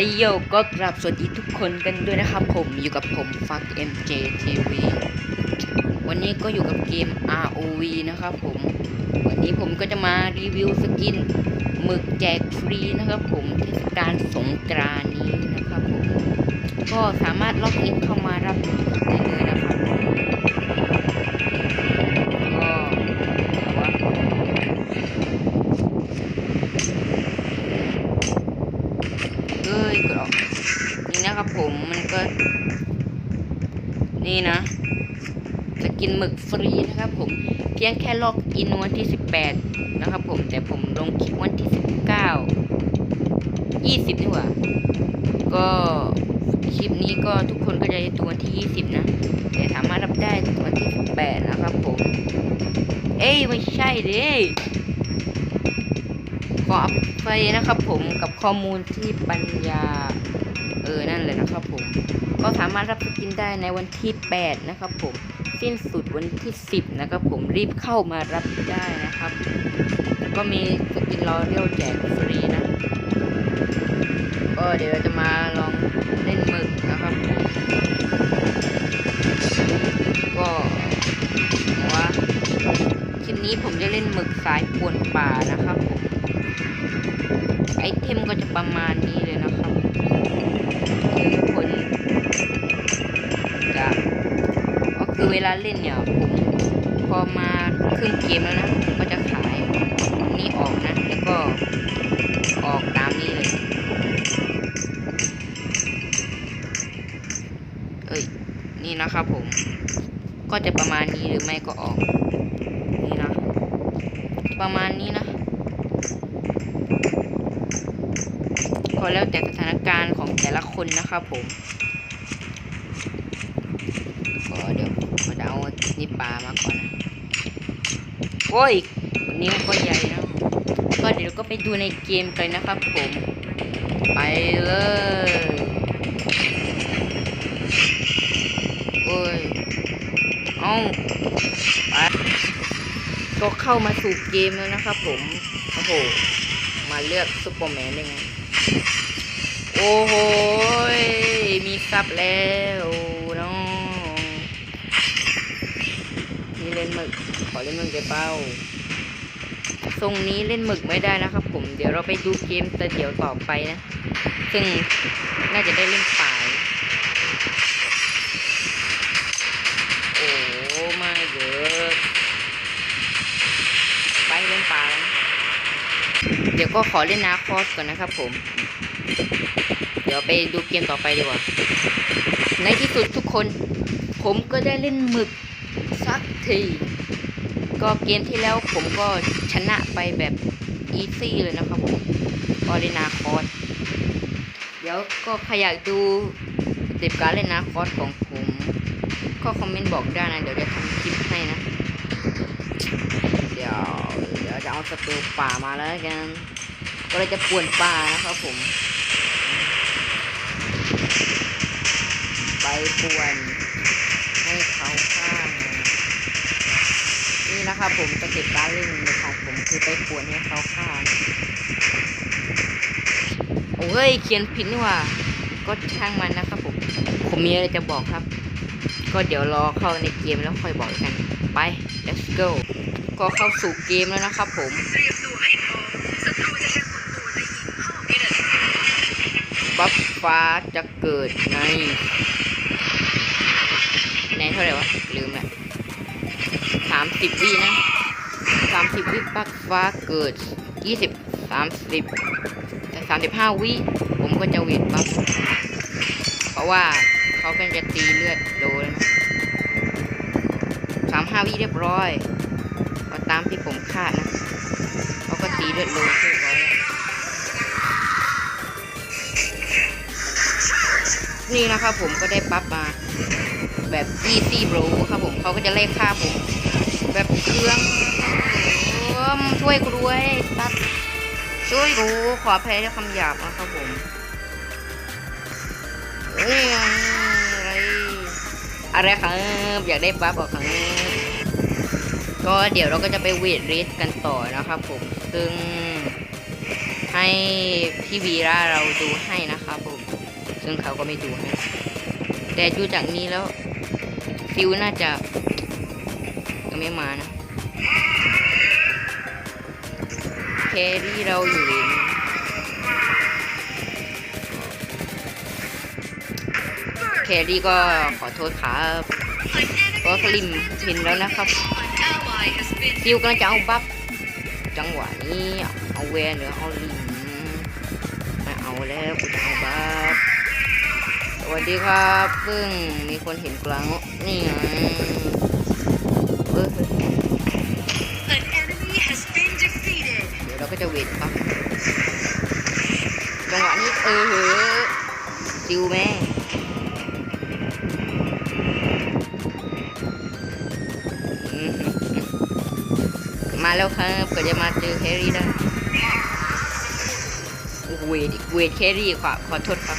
ฮโยก็กราบสวัสดีทุกคนกันด้วยนะครับผมอยู่กับผมฟัก MJTV วันนี้ก็อยู่กับเกม ROV นะครับผม วันนี้ผมก็จะมารีวิวสกินหมึกแจกฟรีนะครับผมเทศกาลสงกรานนี้นะครับผม ก็สามารถล็อกอินเข้ามารับได้เลยน เพียงแค่ล็อกอินวันที่ 18 นะครับผมแต่ผมลงคลิปวันที่ 19 20ดีกว่า ก็คลิปนี้ก็ทุกคนก็จะได้ตัววันที่ 20 นะแต่สามารถรับได้วันที่ 18 นะครับผม เอ้ยไม่ใช่เด้ขออภัยนะครับผมกับข้อมูลที่ปัญญา เออนั่นเลยนะครับผม ก็สามารถรับสกินได้ในวันที่ 8 นะครับผม สิ้นสุดวันที่ 10 นะครับ ผมรีบเข้ามารับได้นะครับ ก็มีสกินรอเรียวแจกฟรีนะ ก็เดี๋ยวเราจะมาลองเล่นหมึกนะครับก็ว่าคลิปนี้ผมจะเล่นหมึกสายป่วนป่านะครับ ไอเทมก็จะประมาณ ลาเล่นเนี่ยผมพอมาครึ่งเกมแล้วนะผมก็จะขายนนี้ออกนะ แล้วก็ออกตามนี้เลยเอ้ยนี่นะครับผม ก็จะประมาณนี้หรือไม่ก็ออก นี่นะ ประมาณนี้นะก็แล้วแต่สถานการณ์ของแต่ละคนนะครับผม ก็เดี๋ยวผมจะเอานี่ ปลามาก่อนนะโอ้ยวันนี้ก็ใหญ่นะก็เดี๋ยวก็ไปดูในเกมกันนะครับผม ไปเลยโอ้ยเอาไปก็เข้ามาสู่เกมแล้วนะครับผมโอ้โหมาเลือกซุปเปอร์แมนได้ไง โอ้โหมีซับแล้ว ขอเล่นหมึกได้เป้าทรงนี้เล่นหมึกไม่ได้นะครับ ผม เดี๋ยวเราไปดูเกมแต่เดี๋ยวต่อไปนะ ซึ่งน่าจะได้เล่นป่าย โอ้ไม่เยอะไปเล่นป่าเดี๋ยวก็ขอเล่นนาคอสก่อนนะครับผม เดี๋ยวไปดูเกมต่อไปดีกว่า ในที่สุดทุกคน ผมก็ได้เล่นหมึกสักที ก็เกมที่แล้วผมก็ชนะไปแบบอีซี่เลยนะครับผมก็เล่นาคอสเดี๋ยวก็ใครอยากดูสเต็ปการเล่นนาคอสของผม ก็คอมเมนต์บอกได้นะ เดี๋ยวจะทำคลิปให้นะ เดี๋ยวเดี๋ยวจะเอาสตูป่ามาแล้วกัน ก็เลยจะป่วนป่านะครับผม ไปป่วน นะครับผมสเต็ปการเล่นของผมคือไปปวนให้เขาข้าโอ้ยเขียนผิดนี่ว่า ก็ช่างมันนะครับผมผมมีอะไรจะบอกครับ ก็เดี๋ยวรอเข้าในเกมแล้วค่อยบอกกันไป let's go ก็เข้าสู่เกมแล้วนะครับผมบัฟฟ้าจะเกิดใน ในเท่าไหร่วะลืมแหละสามสิบวินะสามสิบวิบัฟฟ้าเกิดยี่สิบสามสิบแต่สามสิบห้าวิผมก็จะเวทบัฟเพราะว่าเขาเป็นจะตีเลือดโลแล้วนะสามห้าวิเรียบร้อยก็ตามที่ผมคาดนะเขาก็ตีเลือดโลเรียบร้อยนี่นะครับผมก็ได้ปั๊บมาแบบ easy bro ครับผมเขาก็จะไล่ฆ่าผม แบบเครื่องมช่วยกูด้วยตัดช่วยกูขออภัยด้วยคำหยาบนะครับผมเอ้ยอะไรอะไรครับอยากได้ปั๊บเหรอครับก็เดี๋ยวเราก็จะไปเวทเรสกันต่อนะครับผม ซึ่งให้พี่วีราเราดูให้นะครับผม ซึ่งเขาก็ไม่ดูให้ แต่ดูจากนี้แล้วฟิวน่าจะ ยังไม่มานะแครี่เราอยู่เลนแครี่ก็ขอโทษครับก็สลิมเห็นแล้วนะครับฟิวกำลังจะเอาบัฟจังหวะนี้ เอาแวนหรือเอาลิมไม่เอาแล้วกูจะเอาบัฟสวัสดีครับเพิ่งมีคนเห็นกลางนี่ไง งหวะนี้เออเหอะซิวแม่มาแล้วครับก็จะมาเจอแครี่ได้เวทเวทแครี่ขอขอโทษครับ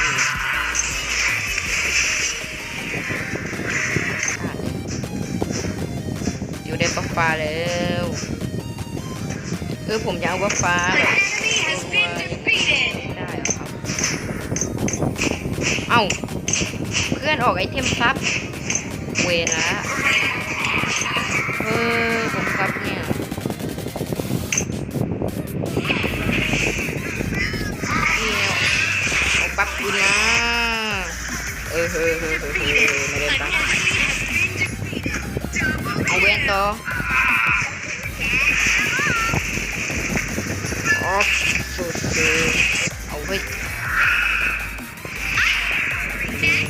อืมพลาดเลยอยู่ได้บัฟฟ้าแล้ว เออผมอยากเอาบัฟฟ้า An แบบ enemy has been defeated. ได้เหรอครับ เอ้า เพื่อนออกไอเทมซับ เวละเออผมซับเนี่ยนี่เอาปั๊บคุณนะเออเฮ้อเฮ้อเฮ้อเฮ้อไม่ได้ An ปั๊บ enemy has been defeated. Double เอาเวนต่อ ออฟสุดเลยเอาไว้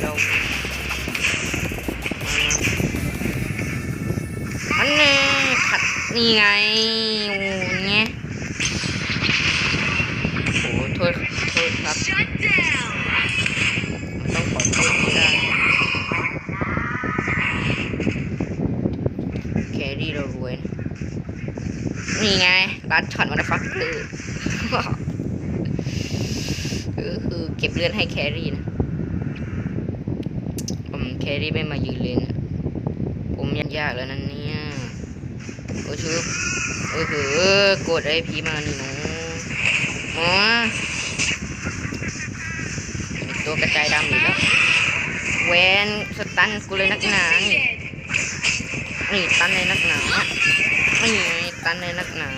เราอันนี้ขัดนี่ไงโอ้เงี้ยโอ้โทษโทษครับต้องขอโทษที่ได้แครี่เรารวยนนี่ไง รัดช็อตมันฟักเลยก็คือเก็บเลือดให้แครี่นะผมแครี่ไม่มายืนเลยนะผมยากยากแล้วนั่นเนี่ยโอ้ชุบเออคือกดไอพีมานี่หนูอ๋อมีตัวกระจายดำอยู่แล้วแวนสตันกูเลยนักหนานี่ Defeated. นี่ตันในนักหนานี่ตันในนักหนา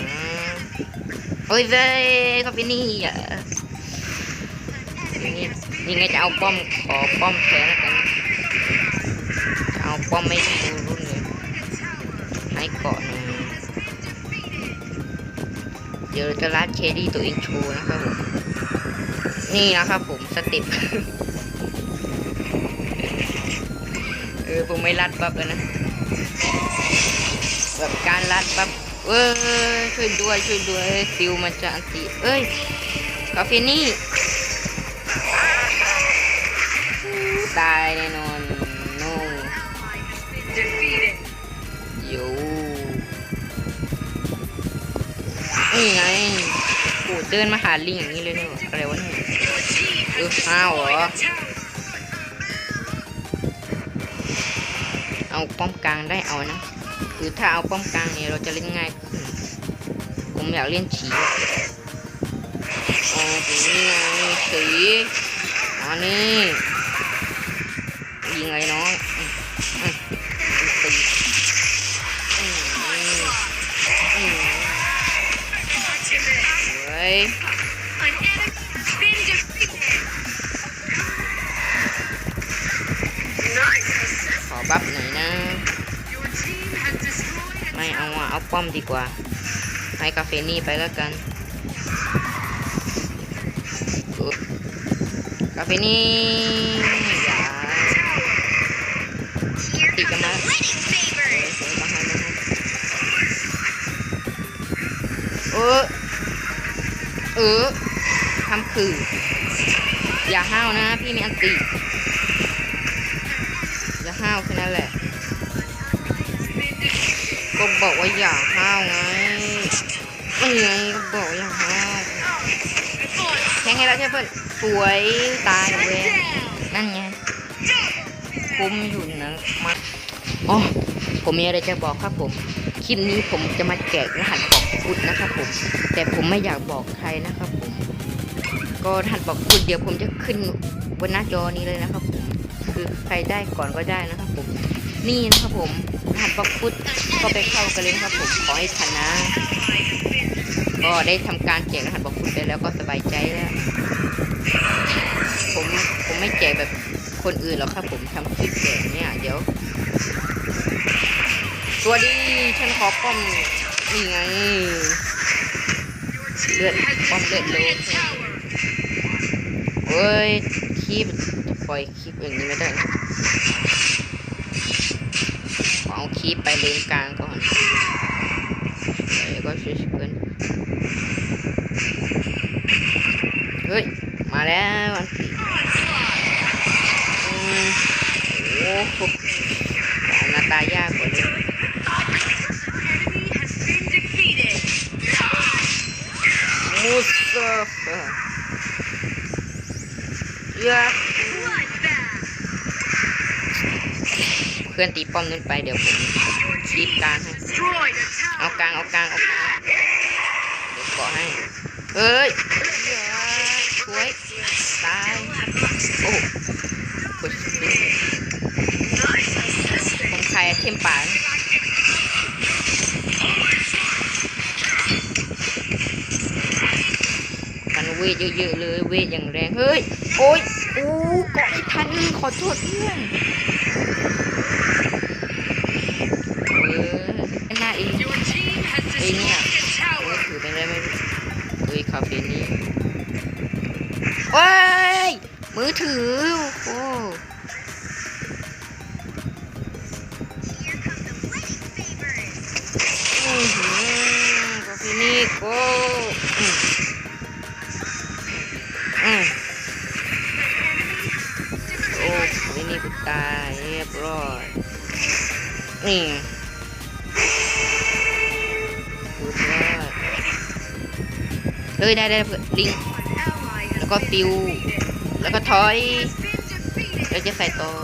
โอ้ยเว้ยเขาไปนี่อะนี่ enemy has been นี่ไงจะเอาป้อมขอป้อมแทนแล้วกัน จะเอาป้อมไม่ดูรุ่นเลยให้เกาะหน่อยเดี๋ยวจะรัดเคดี้ตัวเองโชว์นะครับผม นี่นะครับผมสเต็ปเออผมไม่รัดปั๊บแล้วนะแบบการรัดปั๊บ เอ้ยช่วยด้วยช่วยด้วยซิวมันจะอันติเอ้ยกาเฟนี่ตายแน่นอนโน defeated. อยู่นี่ไงโอ้เดินมาหาลิงอย่างนี้เลยเนี่ยอะไรวะเนี่ย Your team Ừ, has sao destroyed hả? a tower. เอาป้อมกลางได้เอานะ คือถ้าเอาป้อมกลางเนี่ยเราจะเล่นง่ายขึ้น ผมอยากเล่นฉีอ๋อผมนี่ไงฉีอันนี้ยิงไงน้องตีเฮ้ยขอบัฟหน่อยนะ ไม่เอาอะเอาป้อมดีกว่าให้กาเฟนี่ไปแล้วกันอุ๊ยกาเฟนี่อย่า Here Take comes him the out. wedding เออ favors. สวยมาเออเออทำคือ อย่าห้าวนะพี่มีอันติ อย่าห้าวแค่นั้นแหละ ก็บอกว่าอย่าห้าวไงนี่ไงก็บอกอย่าห้าวแข่งให้เราใช่เพื่อนสวยตายเว้ยนั่นไงคุ้มอยู่นะมาอ๋อผมมีอะไรจะบอกครับผมคลิปนี้ผมจะมาแจกรหัสบอกฟุตนะครับผม แต่ผมไม่อยากบอกใครนะครับผม ก็ท่านบอกคุณเดี๋ยวผมจะขึ้นบนหน้าจอนี้เลยนะครับผม คือใครได้ก่อนก็ได้นะครับผม นี่นะครับผมรหัสบล็อกฟุตก็ไปเข้ากันเลยนะครับผมขอให้ชนะ ก็ได้ทำการแจกรหัสบล็อกฟุตไปแล้วก็สบายใจแล้ว ผมผมไม่แจกแบบคนอื่นหรอกครับผมทำคลิปแจกเนี่ยเดี๋ยวสวัสดีฉันขอป้อมนี่ไงเลือดป้อมเลือดโลกเฮ้ยคลิปปล่อยคลิปอย่างนี้ไม่ได้ นะขอเอาคลิปไปเลนกลางก่อนแล้วก็ช่วยๆกันเฮ้ย มาแล้วอันตีโอ้โหขอหนาตายากกว่าเลยมูสเตอร์เฟอร์ยา Bloodbath. เพื่อนตีป้อมนั้นไปเดี๋ยวผม Your team Keep down. has destroyed a เอากลางเอากลางเอากลางเดี๋ยวเกาะให้เอ้ยอย่าช่วยตายโอ้กดสปิน Nice assistant. ผมใครเทมป่ากันเวทเยอะๆเลยเวทอย่างแรงเฮ้ยโอ้ย โอู้เกาะอีกพันหนึ่งขอโทษเพื่อนเออหน่าเองเองเนี่ยถือไปได้ไหมเฮ้ยคาเฟ่นี้อ้ยมือถือ โอ้โอ้โหคาเฟ่นี้โอ้ นี่เฮ้ยได้ได้ลิงแล้วก็ติว แล้วก็ทอยแล้วจะใส่ตัว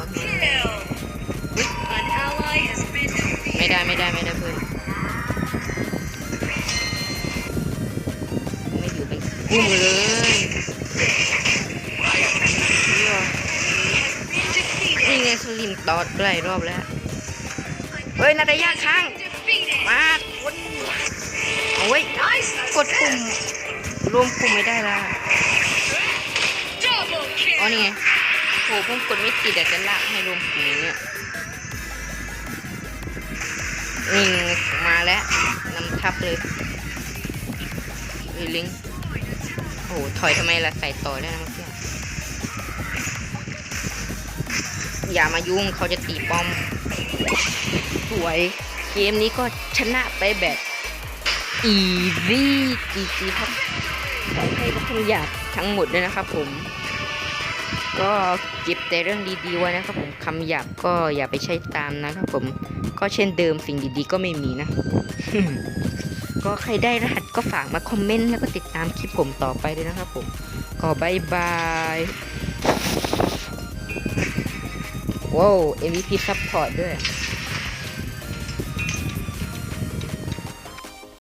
ไม่ได้ไม่ได้ไม่ได้เพื่อนไม่อยู่ไปกุ้มเลยนี่ไงสลิมตอดหลรอบแล้ว เฮ้ยนาตาย่าค้าง มากดโอ้ย กดปุ่ม รวมปุ่มไม่ได้ละอ๋อนี่ไงโหผมกดไม่ติดแต่จะลากให้รวมปุ่มอย่างเนี่ยนี่ไงมาแล้วนำทับเลยเฮ้ลิงโอ้โหถอยทำไมล่ะใส่ต่อได้นะเมื่อกี้ อย่ามายุ่งเขาจะตีป้อม สวยเกมนี้ก็ชนะไปแบบอีซี่จีจีครับขอให้ทุกคนอยากทั้งหมดเลยนะครับผม ก็เก็บแต่เรื่องดีๆไว้นะครับผมคำหยาบก็อย่าไปใช้ตามนะครับผม ก็เช่นเดิมสิ่งดีๆก็ไม่มีนะ ก็ใครได้รหัสก็ฝากมาคอมเมนต์แล้วก็ติดตามคลิปผมต่อไปเลยนะครับผม ก็บายบาย ว้าว MVP Support ด้วย